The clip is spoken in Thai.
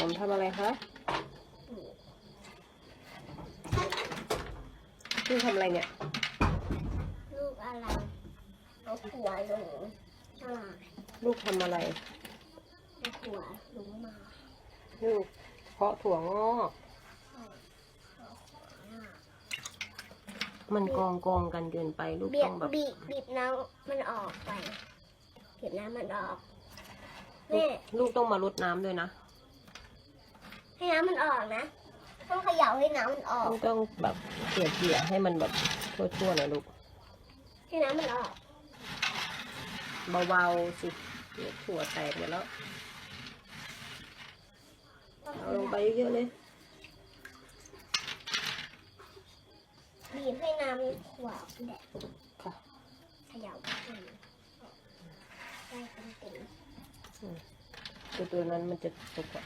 อมทำอะไรคะพี่ทำอะไรเนี่ย ลูกอะไรเอาหัวลงอ่าลูกทำอะไรเอาหัวลงมา ลูกเพาะถั่วงอกมันกองกองกันเกินไปลูกบีต้บองแบบบีบบีบน้ำมันออกไปบีบน้ำมันออกลูแม่กลูกต้องมาลดน้ำด้วยนะ ให้น้ำมันออกนะ ต้องเขย่าให้น้ำมันออก ต้องต้องแบบเกลี่ยเกลี่ยให้มันแบบทั่วๆหน่อยลูก ให้น้ำมันออก เบาๆสิเดี๋ยวถั่วแตกหมดแล้ว เอาลงไปเยอะๆเลย บีบให้น้ำขวาแดดค่ะ เขย่าขึ้นได้เป็นติ่งตัวตัวนั้นมันจะสุกอะ